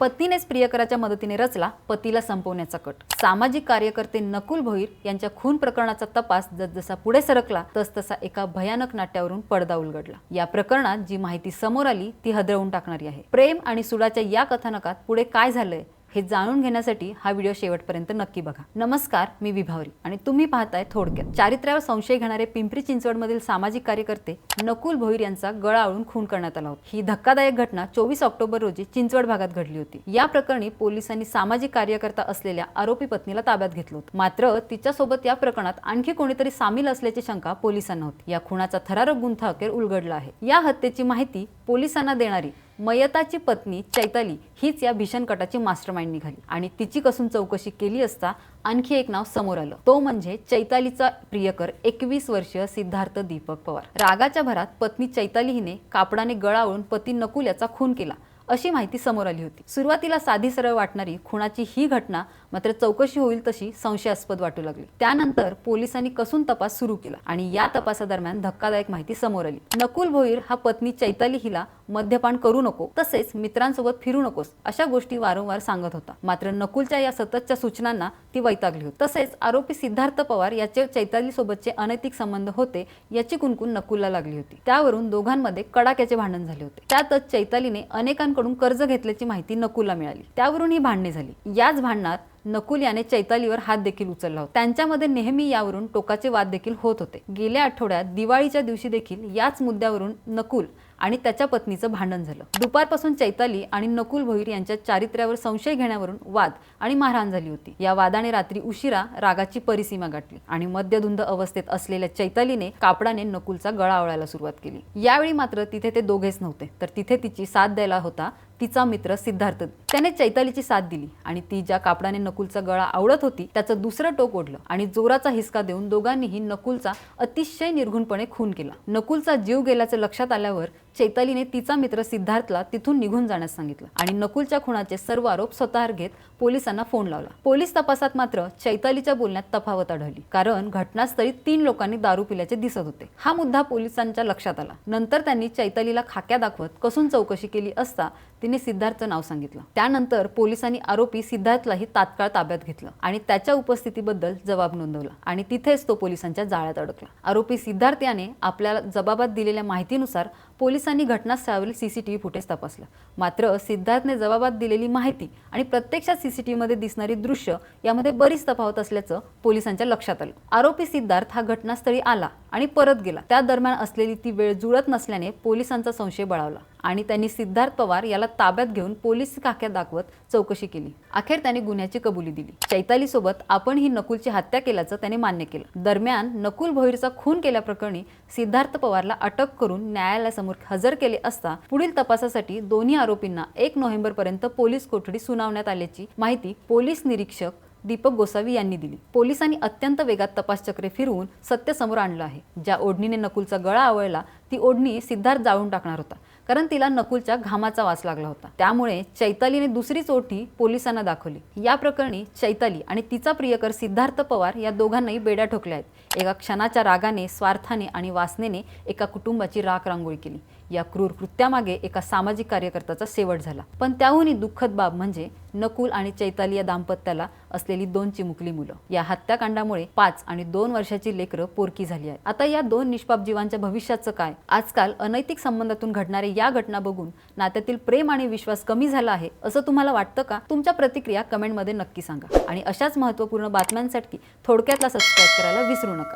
पत्नीनेच प्रियकराच्या मदतीने रचला पतीला संपवण्याचा कट. सामाजिक कार्यकर्ते नकुल भोईर यांच्या खून प्रकरणाचा तपास जसजसा पुढे सरकला तसतसा एका भयानक नाट्यावरून पडदा उलगडला. या प्रकरणात जी माहिती समोर आली ती हदरवून टाकणारी आहे. प्रेम आणि सुडाच्या या कथानकात पुढे काय झालंय हे जाणून घेण्यासाठी हा व्हिडिओ शेवटपर्यंत नक्की बघा. नमस्कार मी विभावरी आणि तुम्ही पाहताय थोडक्यात. चारित्र्यावर संशय घेणारे पिंपरी चिंचवडमधील सामाजिक कार्यकर्ते नकुल भोईर यांचा गळा आळून खून करण्यात आला होता. ही धक्कादायक घटना चोवीस ऑक्टोबर रोजी चिंचवड भागात घडली होती. या प्रकरणी पोलिसांनी सामाजिक कार्यकर्ता असलेल्या आरोपी पत्नीला ताब्यात घेतलं होतं. मात्र तिच्यासोबत या प्रकरणात आणखी कोणीतरी सामील असल्याची शंका पोलिसांना होती. या खुनाचा थरारक गुंथा अखेर उलगडला आहे. या हत्येची माहिती पोलिसांना देणारी मयताची पत्नी चैताली हीच या भीषण कटाची मास्टरमाइंड निघाली. आणि तिची कसून चौकशी केली असता आणखी एक नाव समोर आलं. तो म्हणजे चैतालीचा प्रियकर एकवीस वर्षीय सिद्धार्थ दीपक पवार. रागाच्या भरात पत्नी चैताली हिने कापडाने गळावळून पती नकुल याचा खून केला अशी माहिती समोर आली होती. सुरुवातीला साधी सरळ वाटणारी खुनाची ही घटना मात्र चौकशी होईल तशी संशयास्पद वाटू लागली. त्यानंतर पोलिसांनी कसून तपास सुरू केला आणि या तपासादरम्यान धक्कादायक माहिती समोर आली. नकुल भोईर हा पत्नी चैताली हिला मद्यपान करू नको तसेच मित्रांसोबत फिरू नकोस अशा गोष्टी वारंवार सांगत होता. मात्र नकुलच्या या सततच्या सूचनांना ती वैतागली होती. तसेच आरोपी सिद्धार्थ पवार याचे चैताली सोबतचे अनैतिक संबंध होते याची कुणकुण नकुलला लागली होती. त्यावरून दोघांमध्ये कडाक्याचे भांडण झाले होते. त्यातच चैतालीने अनेकांकडून कर्ज घेतल्याची माहिती नकुलला मिळाली. त्यावरून ही भांडणे झाली. याच भांडणात नकुल याने चैतालीवर हात देखील उचलला होता. त्यांच्यामध्ये नेहमी यावरून टोकाचे वाद देखील होत होते. गेल्या आठवड्यात दिवाळीच्या दिवशी देखील याच मुद्द्यावरून नकुल आणि त्याच्या पत्नीचं भांडण झालं. दुपारपासून चैताली आणि नकुल भोईर यांच्या चारित्र्यावर संशय घेण्यावरून वाद आणि मारहाण झाली होती. या वादाने रात्री उशिरा रागाची परिसीमा गाठली आणि मद्यधुंद अवस्थेत असलेल्या चैतालीने कापडाने नकुलचा गळा आवळायला सुरुवात केली. यावेळी मात्र तिथे ते दोघेच नव्हते तर तिथे तिची साथ द्यायला होता तिचा मित्र सिद्धार्थ. त्याने चैतालीची साथ दिली आणि ती ज्या कापडाने नकुलचा गळा आवडत होती त्याचं दुसरं टोक ओढलं आणि जोराचा हिसका देऊन दोघांनीही नकुलचा अतिशय निर्घुणपणे खून केला. नकुलचा जीव गेल्याचं लक्षात आल्यावर चैतालीने तिचा मित्र सिद्धार्थला तिथून निघून जाण्यास सांगितलं आणि नकुलच्या खुणाचे सर्व आरोप स्वतःवर घेत पोलिसांना फोन लावला. पोलीस तपासात मात्र चैतालीच्या बोलण्यात तफावत आढळली कारण घटनास्थळी तीन लोकांनी दारू पिल्याचे दिसत होते. हा मुद्दा पोलिसांच्या लक्षात आला. नंतर त्यांनी चैतालीला खाक्या दाखवत कसून चौकशी केली असता तिने सिद्धार्थचं नाव सांगितलं. त्यानंतर पोलिसांनी आरोपी सिद्धार्थलाही तात्काळ ताब्यात घेतलं आणि त्याच्या उपस्थितीबद्दल जबाब नोंदवला आणि तिथेच तो पोलिसांच्या जाळ्यात अडकला. आरोपी सिद्धार्थ याने आपल्याला जबाबात दिलेल्या माहितीनुसार पोलिसांनी घटनास्थळावरील सीसीटीव्ही फुटेज तपासलं. मात्र सिद्धार्थने जबाबात दिलेली माहिती आणि प्रत्यक्षात सीसीटीव्ही मध्ये दिसणारी दृश्य यामध्ये बरीच तफावत असल्याचं पोलिसांच्या लक्षात आलं. आरोपी सिद्धार्थ हा घटनास्थळी आला आणि परत गेला. त्या दरम्यान असलेली ती वेळ जुळत नसल्याने पोलिसांचा संशय बळावला. आणि त्यांनी सिद्धार्थ पवार याला ताब्यात घेऊन पोलीस काक्या दाखवत चौकशी केली. अखेर त्याने गुन्ह्याची कबुली दिली. चैताली सोबत आपण ही नकुलची हत्या केल्याचं त्याने मान्य केलं. दरम्यान नकुल भोईरचा खून केल्याप्रकरणी सिद्धार्थ पवारला अटक करून न्यायालयासमोर हजर केले असता पुढील तपासासाठी दोन्ही आरोपींना एक नोव्हेंबर पर्यंत पोलीस कोठडी सुनावण्यात आल्याची माहिती पोलीस निरीक्षक दीपक गोसावी यांनी दिली. पोलिसांनी अत्यंत वेगात तपासचक्रे फिरवून सत्य समोर आणलं आहे. ज्या ओढणीने नकुलचा गळा आवळला ती ओढणी सिद्धार्थ जाळून टाकणार होता. कारण तिला नकुलच्या घामाचा वास लागला होता. त्यामुळे चैतालीने दुसरीच चोटी पोलिसांना दाखवली. या प्रकरणी चैताली आणि तिचा प्रियकर सिद्धार्थ पवार या दोघांनाही बेड्या ठोकल्या आहेत. एका क्षणाच्या रागाने स्वार्थाने आणि वासनेने एका कुटुंबाची राख रांगोळी केली. या क्रूर कृत्यामागे एका सामाजिक कार्यकर्त्याचा शेवट झाला. पण त्याहूनही दुःखद बाब म्हणजे नकुल आणि चैताली या दाम्पत्याला असलेली दोन चिमुकली मुलं. या हत्याकांडामुळे पाच आणि दोन वर्षाची लेकरं पोरकी झाली आहेत. आता या दोन निष्पाप जीवांच्या भविष्याचं काय? आजकाल अनैतिक संबंधातून घडणारे या घटना बघून नात्यातील प्रेम आणि विश्वास कमी झाला आहे असं तुम्हाला वाटतं का? तुमच्या प्रतिक्रिया कमेंटमध्ये नक्की सांगा. आणि अशाच महत्त्वपूर्ण बातम्यांसाठी थोडक्यातला सबस्क्राईब करायला विसरू नका.